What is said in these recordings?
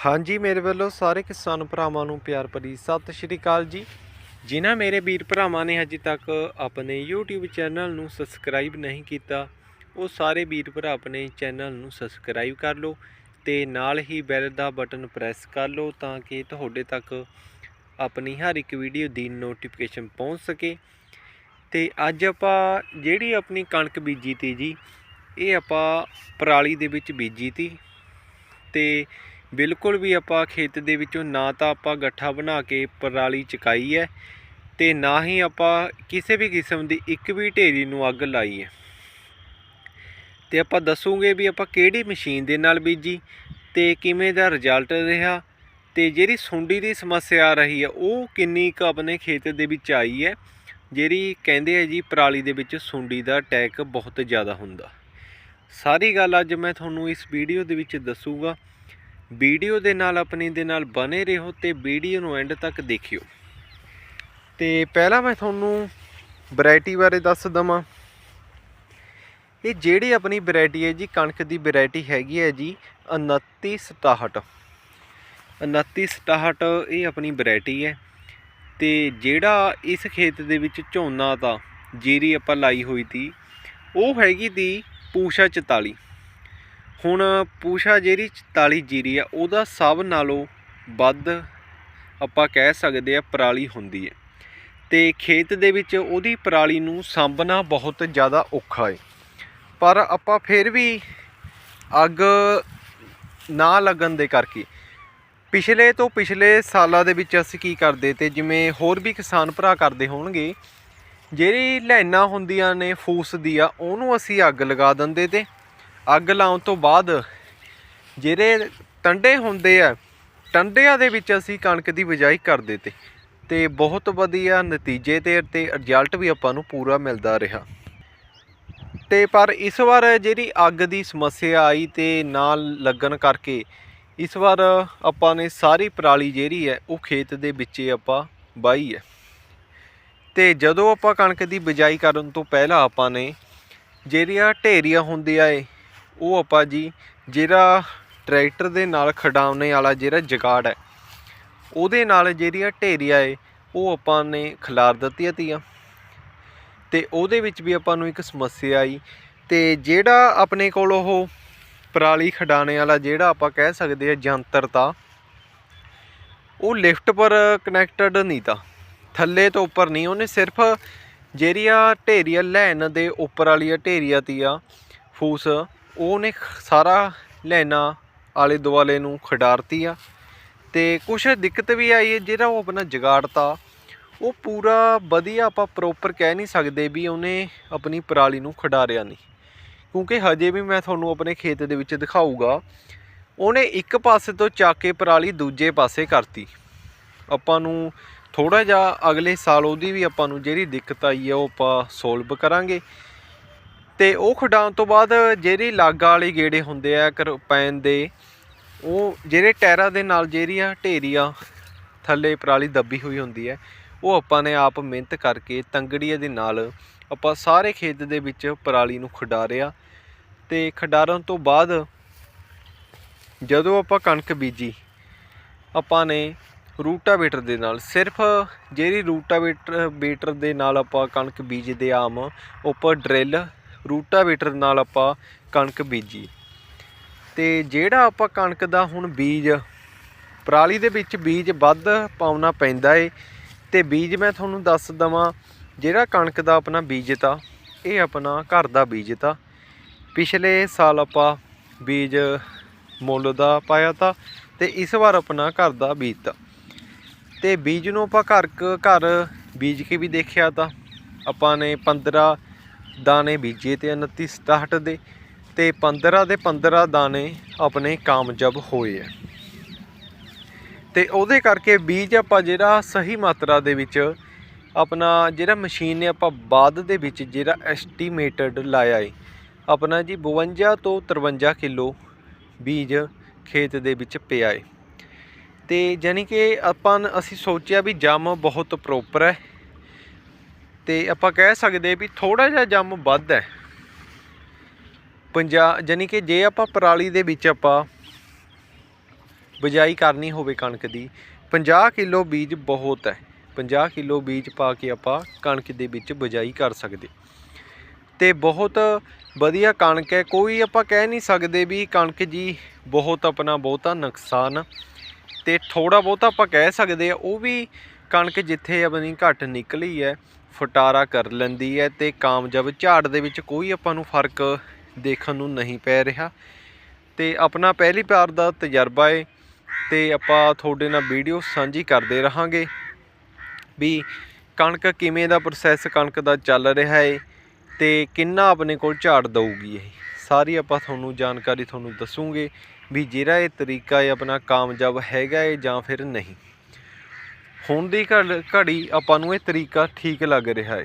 ਹਾਂਜੀ, ਮੇਰੇ ਵੱਲੋਂ ਸਾਰੇ ਕਿਸਾਨ ਭਰਾਵਾਂ ਨੂੰ ਪਿਆਰ ਭਰੀ ਸਤਿ ਸ਼੍ਰੀ ਅਕਾਲ ਜੀ। ਜਿਨ੍ਹਾਂ ਮੇਰੇ ਵੀਰ ਭਰਾਵਾਂ ਨੇ ਅਜੇ ਤੱਕ ਆਪਣੇ YouTube ਚੈਨਲ ਨੂੰ ਸਬਸਕ੍ਰਾਈਬ ਨਹੀਂ ਕੀਤਾ, ਉਹ ਸਾਰੇ ਵੀਰ ਭਰਾ ਆਪਣੇ ਚੈਨਲ ਨੂੰ ਸਬਸਕ੍ਰਾਈਬ ਕਰ ਲਓ ਤੇ ਨਾਲ ਹੀ ਬੈਲ ਦਾ ਬਟਨ ਪ੍ਰੈਸ ਕਰ ਲਓ ਤਾਂ ਕਿ ਤੁਹਾਡੇ ਤੱਕ ਆਪਣੀ ਹਰ ਇੱਕ ਵੀਡੀਓ ਦੀ ਨੋਟੀਫਿਕੇਸ਼ਨ ਪਹੁੰਚ ਸਕੇ। ਤੇ ਅੱਜ ਆਪਾਂ ਜਿਹੜੀ ਆਪਣੀ ਕਣਕ ਬੀਜੀ ਤੀ ਜੀ, ਇਹ ਆਪਾਂ ਪਰਾਲੀ ਦੇ ਵਿੱਚ ਬੀਜੀ ਤੀ। ਤੇ ਬਿਲਕੁਲ ਵੀ ਆਪਾਂ ਖੇਤ ਦੇ ਵਿੱਚੋਂ ਨਾ ਤਾਂ ਆਪਾਂ ਗੱਠਾ ਬਣਾ ਕੇ ਪਰਾਲੀ ਚਕਾਈ ਹੈ ਤੇ ਨਾ ਹੀ ਆਪਾਂ ਕਿਸੇ ਵੀ ਕਿਸਮ ਦੀ ਇੱਕ ਵੀ ਢੇਰੀ ਨੂੰ ਅੱਗ ਲਾਈ ਹੈ। ਤੇ ਆਪਾਂ ਦੱਸੂਗੇ ਵੀ ਆਪਾਂ ਕਿਹੜੀ ਮਸ਼ੀਨ ਦੇ ਨਾਲ ਬੀਜੀ ਤੇ ਕਿਵੇਂ ਦਾ ਰਿਜ਼ਲਟ ਰਿਹਾ ਤੇ ਜਿਹੜੀ ਸੁੰਡੀ ਦੀ ਸਮੱਸਿਆ ਆ ਰਹੀ ਹੈ, ਉਹ ਕਿੰਨੀ ਕੁ ਆਪਣੇ ਖੇਤ ਦੇ ਵਿੱਚ ਆਈ ਹੈ, ਜਿਹੜੀ ਕਹਿੰਦੇ ਆ ਜੀ ਪਰਾਲੀ ਦੇ ਵਿੱਚ ਸੁੰਡੀ ਦਾ ਅਟੈਕ ਬਹੁਤ ਜ਼ਿਆਦਾ ਹੁੰਦਾ। ਸਾਰੀ ਗੱਲ ਅੱਜ ਮੈਂ ਤੁਹਾਨੂੰ ਇਸ ਵੀਡੀਓ ਦੇ ਵਿੱਚ ਦੱਸੂਗਾ। ਵੀਡੀਓ ਦੇ ਨਾਲ ਆਪਣੀ ਦੇ ਨਾਲ ਬਨੇ ਰਹੋ ਤੇ ਵੀਡੀਓ ਨੂੰ ਐਂਡ ਤੱਕ ਦੇਖਿਓ। ਤੇ ਪਹਿਲਾਂ ਮੈਂ ਤੁਹਾਨੂੰ ਵੈਰਾਈਟੀ ਬਾਰੇ ਦੱਸ ਦਵਾਂ। ਇਹ ਜਿਹੜੀ ਆਪਣੀ ਵੈਰਾਈਟੀ ਹੈ ਜੀ, ਕਣਕ ਦੀ ਵੈਰਾਈਟੀ ਹੈਗੀ ਹੈ ਜੀ 2967 2967 ਇਹ ਆਪਣੀ ਵੈਰਾਈਟੀ ਹੈ ਤੇ ਜਿਹੜਾ ਇਸ ਖੇਤ ਦੇ ਵਿੱਚ ਝੋਨਾ ਤਾਂ ਜੀਰੀ ਆਪਾਂ ਲਾਈ ਹੋਈ ਤੀ, ਉਹ ਹੈਗੀ ਤੀ ਪੂਸ਼ਾ 44 ਹੁਣ ਪੂਸ਼ਾ ਜਿਹੜੀ 44 ਜੀਰੀ ਆ, ਉਹਦਾ ਸਭ ਨਾਲੋਂ ਵੱਧ ਆਪਾਂ ਕਹਿ ਸਕਦੇ ਆ ਪਰਾਲੀ ਹੁੰਦੀ ਹੈ। ਤੇ ਖੇਤ ਦੇ ਵਿੱਚ ਉਹਦੀ ਪਰਾਲੀ ਨੂੰ ਸਾਂਭਣਾ ਬਹੁਤ ਜ਼ਿਆਦਾ ਔਖਾ ਹੈ। ਪਰ ਆਪਾਂ ਫਿਰ ਵੀ ਅੱਗ ਨਾ ਲੱਗਣ ਦੇ ਕਰਕੇ ਪਿਛਲੇ ਤੋਂ ਪਿਛਲੇ ਸਾਲਾਂ ਦੇ ਵਿੱਚ ਅਸੀਂ ਕੀ ਕਰਦੇ ਤੇ ਜਿਵੇਂ ਹੋਰ ਵੀ ਕਿਸਾਨ ਭਰਾ ਕਰਦੇ ਹੋਣਗੇ, ਜਿਹੜੀ ਲਾਈਨਾਂ ਹੁੰਦੀਆਂ ਨੇ, ਫੂਸ ਦੀ ਆ, ਉਹਨੂੰ ਅਸੀਂ ਅੱਗ ਲਗਾ ਦਿੰਦੇ ਤੇ ਅੱਗ ਲਾਉਣ ਤੋਂ ਬਾਅਦ ਜਿਹੜੇ ਟੰਡੇ ਹੁੰਦੇ ਆ, ਟੰਡਿਆਂ ਦੇ ਵਿੱਚ ਅਸੀਂ ਕਣਕ ਦੀ ਬਿਜਾਈ ਕਰਦੇ ਤੇ ਤੇ ਬਹੁਤ ਵਧੀਆ ਨਤੀਜੇ ਤੇ ਤੇ ਰਿਜ਼ਲਟ ਵੀ ਆਪਾਂ ਨੂੰ ਪੂਰਾ ਮਿਲਦਾ ਰਿਹਾ। ਤੇ ਪਰ ਇਸ ਵਾਰ ਜਿਹੜੀ ਅੱਗ ਦੀ ਸਮੱਸਿਆ ਆਈ ਤੇ ਨਾਲ ਲੱਗਣ ਕਰਕੇ ਇਸ ਵਾਰ ਆਪਾਂ ਨੇ ਸਾਰੀ ਪਰਾਲੀ ਜਿਹੜੀ ਹੈ, ਉਹ ਖੇਤ ਦੇ ਵਿੱਚ ਆਪਾਂ ਵਾਹੀ ਹੈ। ਤੇ ਜਦੋਂ ਆਪਾਂ ਕਣਕ ਦੀ ਬਿਜਾਈ ਕਰਨ ਤੋਂ ਪਹਿਲਾਂ ਆਪਾਂ ਨੇ ਜਿਹੜੀਆਂ ਢੇਰੀਆਂ ਹੁੰਦੀਆਂ ਏ ਉਹ ਆਪਾਂ ਜੀ, ਜਿਹੜਾ ਟਰੈਕਟਰ ਦੇ ਨਾਲ ਖਡਾਉਣੇ ਵਾਲਾ ਜਿਹੜਾ ਜਗਾੜ ਹੈ, ਉਹਦੇ ਨਾਲ ਜਿਹੜੀਆਂ ਢੇਰੀਆਂ ਏ, ਉਹ ਆਪਾਂ ਨੇ ਖਿਲਾਰ ਦਿੱਤੀਆਂ ਤੀਆਂ। ਤੇ ਉਹਦੇ ਵਿੱਚ ਵੀ ਆਪਾਂ ਨੂੰ ਇੱਕ ਸਮੱਸਿਆ ਆਈ, ਤੇ ਜਿਹੜਾ ਆਪਣੇ ਕੋਲ ਉਹ ਪਰਾਲੀ ਖਡਾਣੇ ਵਾਲਾ ਜਿਹੜਾ ਆਪਾਂ ਕਹਿ ਸਕਦੇ ਆ ਯੰਤਰ ਤਾਂ, ਉਹ ਲਿਫਟ ਪਰ ਕਨੈਕਟਡ ਨਹੀਂ ਤਾਂ। ਥੱਲੇ ਤੋਂ ਉੱਪਰ ਨਹੀਂ, ਉਹਨੇ ਸਿਰਫ ਜਿਹੜੀਆਂ ਢੇਰੀਆਂ ਲੈਣ ਦੇ ਉੱਪਰ ਵਾਲੀਆਂ ਢੇਰੀਆਂ ਤੀਆਂ, ਫੂਸ ਉਹਨੇ ਸਾਰਾ ਲੈਣਾ ਆਲੇ ਦੁਆਲੇ ਨੂੰ ਖਿਡਾਰਤੀ ਆ। ਤੇ ਕੁਛ ਦਿੱਕਤ ਵੀ ਆਈ ਹੈ ਜਿਹੜਾ ਉਹ ਆਪਣਾ ਜਗਾੜਤਾ, ਉਹ ਪੂਰਾ ਵਧੀਆ ਆਪਾਂ ਪ੍ਰੋਪਰ ਕਹਿ ਨਹੀਂ ਸਕਦੇ ਵੀ ਉਹਨੇ ਆਪਣੀ ਪਰਾਲੀ ਨੂੰ ਖਿਡਾਰਿਆ ਨਹੀਂ। ਕਿਉਂਕਿ ਹਜੇ ਵੀ ਮੈਂ ਤੁਹਾਨੂੰ ਆਪਣੇ ਖੇਤ ਦੇ ਵਿੱਚ ਦਿਖਾਊਗਾ, ਉਹਨੇ ਇੱਕ ਪਾਸੇ ਤੋਂ ਚੱਕ ਕੇ ਪਰਾਲੀ ਦੂਜੇ ਪਾਸੇ ਕਰਤੀ। ਆਪਾਂ ਨੂੰ ਥੋੜਾ ਜਿਹਾ ਅਗਲੇ ਸਾਲ ਉਹਦੀ ਵੀ ਆਪਾਂ ਨੂੰ ਜਿਹੜੀ ਦਿੱਕਤ ਆਈ ਹੈ ਉਹ ਆਪਾਂ ਸੋਲਵ ਕਰਾਂਗੇ। ਤੇ ਉਹ ਖਡਾਉਣ ਤੋਂ ਬਾਅਦ ਜਿਹੜੀ ਲਾਗਾ ਵਾਲੇ ਗੇੜੇ ਹੁੰਦੇ ਆ ਕਰਪੈਨ ਦੇ, ਉਹ ਜਿਹੜੇ ਟਾਇਰਾਂ ਦੇ ਨਾਲ ਜਿਹੜੀਆਂ ਢੇਰੀਆਂ ਥੱਲੇ ਪਰਾਲੀ ਦੱਬੀ ਹੋਈ ਹੁੰਦੀ ਹੈ, ਉਹ ਆਪਾਂ ਨੇ ਆਪ ਮਿਹਨਤ ਕਰਕੇ ਤੰਗੜੀਏ ਦੇ ਨਾਲ ਆਪਾਂ ਸਾਰੇ ਖੇਤ ਦੇ ਵਿੱਚ ਪਰਾਲੀ ਨੂੰ ਖਿਡਾਰਿਆ ਤੇ ਖਿਡਾਰਨ ਤੋਂ ਬਾਅਦ ਜਦੋਂ ਆਪਾਂ ਕਣਕ ਬੀਜੀ, ਆਪਾਂ ਨੇ ਰੂਟਾਵੇਟਰ ਦੇ ਨਾਲ, ਸਿਰਫ ਜਿਹੜੀ ਰੂਟਾਵੇਟਰ, ਬੀਟਰ ਦੇ ਨਾਲ ਆਪਾਂ ਕਣਕ ਬੀਜਦੇ ਆਮ, ਉੱਪਰ ਡਰਿੱਲ ਰੂਟਾਵੇਟਰ ਨਾਲ ਆਪਾਂ ਕਣਕ ਬੀਜੀ। ਤੇ ਜਿਹੜਾ ਆਪਾਂ ਕਣਕ ਦਾ ਹੁਣ ਬੀਜ, ਪਰਾਲੀ ਦੇ ਵਿੱਚ ਬੀਜ ਵੱਧ ਪਾਉਣਾ ਪੈਂਦਾ ਏ, ਤੇ ਬੀਜ ਮੈਂ ਤੁਹਾਨੂੰ ਦੱਸ ਦਵਾਂ, ਜਿਹੜਾ ਕਣਕ ਦਾ ਆਪਣਾ ਬੀਜ ਤਾ ਇਹ ਆਪਣਾ ਘਰ ਦਾ ਬੀਜ ਤਾ ਪਿਛਲੇ ਸਾਲ ਆਪਾਂ ਬੀਜ ਮੁੱਲ ਦਾ ਪਾਇਆ ਤਾ ਤੇ ਇਸ ਵਾਰ ਆਪਣਾ ਘਰ ਦਾ ਬੀਜ ਤਾ ਤੇ ਬੀਜ ਨੂੰ ਆਪਾਂ ਘਰ ਘਰ ਬੀਜ ਕੇ ਵੀ ਦੇਖਿਆ ਤਾ। ਆਪਾਂ ਨੇ 15 ਦਾਣੇ ਬੀਜੇ ਤੇ 29 67 ਦੇ ਤੇ 15 ਦੇ 15 ਦਾਣੇ ਆਪਣੇ ਕਾਮਯਾਬ ਹੋਏ ਆ। ਤੇ ਉਹਦੇ ਕਰਕੇ ਬੀਜ ਆਪਾਂ ਜਿਹੜਾ ਸਹੀ ਮਾਤਰਾ ਦੇ ਵਿੱਚ ਆਪਣਾ ਜਿਹੜਾ ਮਸ਼ੀਨ ਨੇ ਆਪਾਂ ਬਾਅਦ ਦੇ ਵਿੱਚ ਜਿਹੜਾ ਐਸਟੀਮੇਟਡ ਲਾਇਆ ਏ, ਆਪਣਾ ਜੀ 52 ਤੋਂ 53 ਕਿਲੋ ਬੀਜ ਖੇਤ ਦੇ ਵਿੱਚ ਪਿਆ ਏ। ਤੇ ਜਾਨੀ ਕਿ ਆਪਾਂ ਅਸੀਂ ਸੋਚਿਆ ਵੀ ਜੰਮ ਬਹੁਤ ਪ੍ਰੋਪਰ ਹੈ। ਤੇ ਆਪਾਂ ਕਹਿ ਸਕਦੇ ਵੀ ਥੋੜਾ ਜਿਹਾ ਜੰਮ ਵੱਧ ਹੈ। ਪੰਜਾ ਜਾਨੀ ਕਿ ਜੇ ਆਪਾਂ ਪਰਾਲੀ ਦੇ ਵਿੱਚ ਆਪਾਂ ਬਿਜਾਈ ਕਰਨੀ ਹੋਵੇ ਕਣਕ ਦੀ 50 ਕਿਲੋ ਬੀਜ ਬਹੁਤ ਹੈ। 50 ਕਿਲੋ ਬੀਜ ਪਾ ਕੇ ਆਪਾਂ ਕਣਕ ਦੇ ਵਿੱਚ ਬਿਜਾਈ ਕਰ ਸਕਦੇ। ਤੇ ਬਹੁਤ ਵਧੀਆ ਕਣਕ ਹੈ। ਕੋਈ ਆਪਾਂ ਕਹਿ ਨਹੀਂ ਸਕਦੇ ਵੀ ਕਣਕ ਜੀ ਬਹੁਤ ਆਪਣਾ ਬਹੁਤਾ ਨੁਕਸਾਨ। ਤੇ ਥੋੜਾ ਬਹੁਤਾ ਆਪਾਂ ਕਹਿ ਸਕਦੇ ਆ, ਉਹ ਵੀ ਕਣਕ ਜਿੱਥੇ ਆਪਣੀ ਘੱਟ ਨਿਕਲੀ ਹੈ ਫਟਾਰਾ ਕਰ ਲੈਂਦੀ ਹੈ ਤੇ ਕਾਮਯਾਬ ਝਾੜ ਦੇ ਵਿੱਚ ਕੋਈ ਆਪਾਂ ਨੂੰ ਫ਼ਰਕ ਦੇਖਣ ਨੂੰ ਨਹੀਂ ਪੈ ਰਿਹਾ। ਤੇ ਆਪਣਾ ਪਹਿਲੀ ਪਿਆਰ ਦਾ ਤਜਰਬਾ ਹੈ ਤੇ ਆਪਾਂ ਤੁਹਾਡੇ ਨਾਲ ਵੀਡੀਓ ਸਾਂਝੀ ਕਰਦੇ ਰਹਾਂਗੇ ਵੀ ਕਣਕ ਕਿਵੇਂ ਦਾ ਪ੍ਰੋਸੈਸ ਕਣਕ ਦਾ ਚੱਲ ਰਿਹਾ ਏ ਤੇ ਕਿੰਨਾ ਆਪਣੇ ਕੋਲ ਝਾੜ ਦਊਗੀ ਇਹ। ਸਾਰੀ ਆਪਾਂ ਤੁਹਾਨੂੰ ਜਾਣਕਾਰੀ ਤੁਹਾਨੂੰ ਦੱਸੂਗੇ ਵੀ ਜਿਹੜਾ ਇਹ ਤਰੀਕਾ ਹੈ ਆਪਣਾ ਕਾਮਯਾਬ ਹੈਗਾ ਹੈ ਜਾਂ ਫਿਰ ਨਹੀਂ। ਹੁਣ ਦੀ ਘੜ- ਘੜੀ ਆਪਾਂ ਨੂੰ ਇਹ ਤਰੀਕਾ ਠੀਕ ਲੱਗ ਰਿਹਾ ਹੈ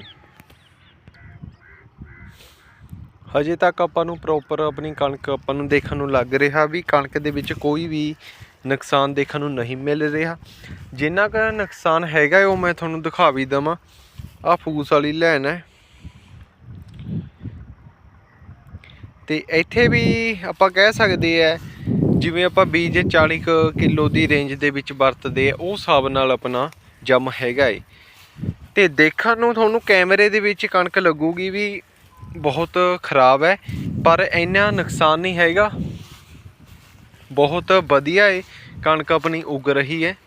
ਹਜੇ ਤੱਕ ਆਪਾਂ ਨੂੰ ਪ੍ਰੋਪਰ ਆਪਣੀ ਕਣਕ ਆਪਾਂ ਨੂੰ ਦੇਖਣ ਨੂੰ ਲੱਗ ਰਿਹਾ ਵੀ ਕਣਕ ਦੇ ਵਿੱਚ ਕੋਈ ਵੀ ਨੁਕਸਾਨ ਦੇਖਣ ਨੂੰ ਨਹੀਂ ਮਿਲ ਰਿਹਾ। ਜਿੰਨਾ ਕੁ ਨੁਕਸਾਨ ਹੈਗਾ ਹੈ ਉਹ ਮੈਂ ਤੁਹਾਨੂੰ ਦਿਖਾ ਵੀ ਦਵਾਂ। ਆ ਫੂਸ ਵਾਲੀ ਲੈਣ ਹੈ ਤੇ ਇੱਥੇ ਵੀ ਆਪਾਂ ਕਹਿ ਸਕਦੇ ਆ ਜਿਵੇਂ ਆਪਾਂ ਬੀਜ 40 ਕੁ ਕਿਲੋ ਦੀ ਰੇਂਜ ਦੇ ਵਿੱਚ ਵਰਤਦੇ ਆ, ਉਹ ਹਿਸਾਬ ਨਾਲ ਆਪਣਾ ਜੰਮ ਹੈਗਾ ਏ। ਤੇ ਦੇਖਣ ਨੂੰ ਤੁਹਾਨੂੰ ਕੈਮਰੇ ਦੇ ਵਿੱਚ ਕਣਕ ਲੱਗੂਗੀ ਵੀ ਬਹੁਤ ਖਰਾਬ ਹੈ, ਪਰ ਇੰਨਾ ਨੁਕਸਾਨ ਨਹੀਂ ਹੈਗਾ। ਬਹੁਤ ਵਧੀਆ ਏ, ਕਣਕ ਆਪਣੀ ਉੱਗ ਰਹੀ ਹੈ।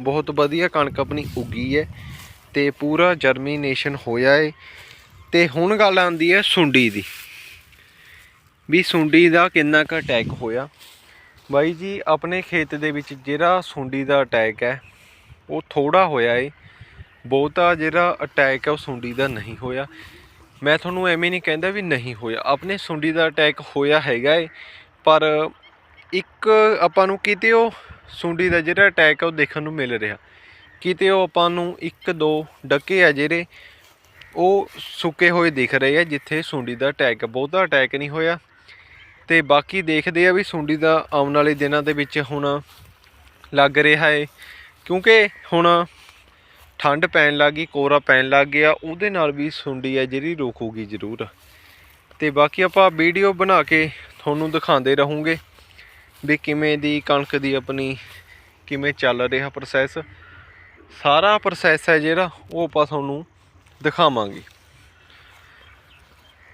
ਬਹੁਤ ਵਧੀਆ ਕਣਕ ਆਪਣੀ ਉੱਗੀ ਹੈ ਤੇ ਪੂਰਾ ਜਰਮੀਨੇਸ਼ਨ ਹੋਇਆ ਏ। ਤੇ ਹੁਣ ਗੱਲ ਆਉਂਦੀ ਹੈ ਸੁੰਡੀ ਦੀ। ਵੀ ਸੁੰਡੀ ਦਾ ਕਿੰਨਾ ਕੁ ਅਟੈਕ ਹੋਇਆ। ਬਾਈ ਜੀ, ਆਪਣੇ ਖੇਤ ਦੇ ਵਿੱਚ ਜਿਹੜਾ ਸੁੰਡੀ ਦਾ ਅਟੈਕ ਹੈ, ਉਹ ਥੋੜਾ ਹੋਇਆ ਏ। ਬਹੁਤਾ ਜਿਹੜਾ ਅਟੈਕ ਹੈ, ਉਹ ਸੁੰਡੀ ਦਾ ਨਹੀਂ ਹੋਇਆ। ਮੈਂ ਤੁਹਾਨੂੰ ਐਵੇਂ ਨਹੀਂ ਕਹਿੰਦਾ ਵੀ ਨਹੀਂ ਹੋਇਆ। ਆਪਣੇ ਸੁੰਡੀ ਦਾ ਅਟੈਕ ਹੋਇਆ ਹੈਗਾ ਏ, ਪਰ ਇੱਕ ਆਪਾਂ ਨੂੰ ਕਿਤੇ ਉਹ ਸੁੰਡੀ ਦਾ ਜਿਹੜਾ ਅਟੈਕ ਹੈ, ਉਹ ਦੇਖਣ ਨੂੰ ਮਿਲ ਰਿਹਾ। ਕਿਤੇ ਉਹ ਆਪਾਂ ਨੂੰ ਇੱਕ, ਦੋ ਡੱਕੇ ਆ ਜਿਹੜੇ, ਉਹ ਸੁੱਕੇ ਹੋਏ ਦਿਖ ਰਹੇ ਆ, ਜਿੱਥੇ ਸੁੰਡੀ ਦਾ ਅਟੈਕ ਬਹੁਤਾ ਅਟੈਕ ਨਹੀਂ ਹੋਇਆ। ਤੇ ਬਾਕੀ ਦੇਖਦੇ ਆ ਵੀ ਸੁੰਡੀ ਦਾ ਆਉਣ ਵਾਲੇ ਦਿਨਾਂ ਦੇ ਵਿੱਚ ਹੁਣ ਲੱਗ ਰਿਹਾ ਏ। ਕਿਉਂਕਿ ਹੁਣ ਠੰਡ ਪੈਣ ਲੱਗ ਗਈ ਕੋਰਾ ਪੈਣ ਲੱਗ ਗਿਆ, ਉਹਦੇ ਨਾਲ ਵੀ ਸੁੰਡੀ ਹੈ ਜਿਹੜੀ ਰੋਕੂਗੀ ਜ਼ਰੂਰ। ਤੇ ਬਾਕੀ ਆਪਾਂ ਵੀਡੀਓ ਬਣਾ ਕੇ ਤੁਹਾਨੂੰ ਦਿਖਾਉਂਦੇ ਰਹੂੰਗੇ ਵੀ ਕਿਵੇਂ ਦੀ ਕਣਕ ਦੀ ਆਪਣੀ ਕਿਵੇਂ ਚੱਲ ਰਿਹਾ ਪ੍ਰੋਸੈਸ ਸਾਰਾ ਪ੍ਰੋਸੈਸ ਹੈ ਜਿਹੜਾ, ਉਹ ਆਪਾਂ ਤੁਹਾਨੂੰ ਦਿਖਾਵਾਂਗੇ।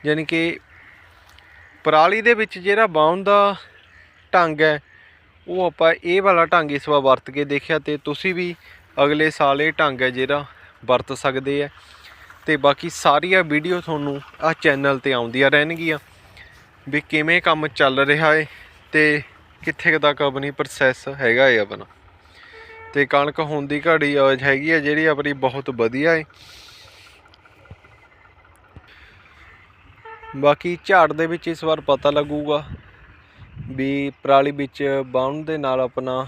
ਯਾਨੀ ਕਿ ਪਰਾਲੀ ਦੇ ਵਿੱਚ ਜਿਹੜਾ ਬਾਉਣ ਦਾ ਢੰਗ ਹੈ, ਉਹ ਆਪਾਂ ਇਹ ਵਾਲਾ ਢੰਗ ਇਸ ਵਾਰ ਵਰਤ ਕੇ ਦੇਖਿਆ ਤੇ ਤੁਸੀਂ ਵੀ ਅਗਲੇ ਸਾਲ ਇਹ ਢੰਗ ਹੈ ਜਿਹੜਾ ਵਰਤ ਸਕਦੇ ਆ ਤੇ ਬਾਕੀ ਸਾਰੀਆਂ ਵੀਡੀਓ ਤੁਹਾਨੂੰ ਆ ਚੈਨਲ ਤੇ ਆਉਂਦੀਆਂ ਰਹਿਣਗੀਆਂ ਵੀ ਕਿਵੇਂ ਕੰਮ ਚੱਲ ਰਿਹਾ ਹੈ ਤੇ ਕਿੱਥੇ ਤੱਕ ਆਪਣੀ ਪ੍ਰੋਸੈਸ ਹੈਗਾ ਏ ਆਪਣਾ। ਤੇ ਕਣਕ ਹੋਣ ਦੀ ਘੜੀ ਅਹ ਹੈਗੀ ਹੈ, ਜਿਹੜੀ ਆਪਣੀ ਬਹੁਤ ਵਧੀਆ ਏ। ਬਾਕੀ ਝਾੜ ਦੇ ਵਿੱਚ ਇਸ ਵਾਰ ਪਤਾ ਲੱਗੂਗਾ ਵੀ ਪਰਾਲੀ ਵਿੱਚ ਬਾਉਣ ਦੇ ਨਾਲ ਆਪਣਾ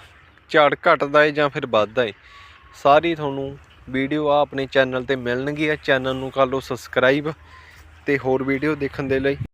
ਝਾੜ ਘਟਦਾ ਹੈ ਜਾਂ ਫਿਰ ਵੱਧਦਾ ਹੈ ਸਾਰੀ ਤੁਹਾਨੂੰ ਵੀਡੀਓ ਆ ਆਪਣੇ ਚੈਨਲ ਤੇ ਮਿਲਣਗੀਆਂ ਚੈਨਲ ਨੂੰ ਕਰ ਲਓ ਸਬਸਕ੍ਰਾਈਬ ਤੇ ਹੋਰ ਵੀਡੀਓ ਦੇਖਣ ਦੇ ਲਈ।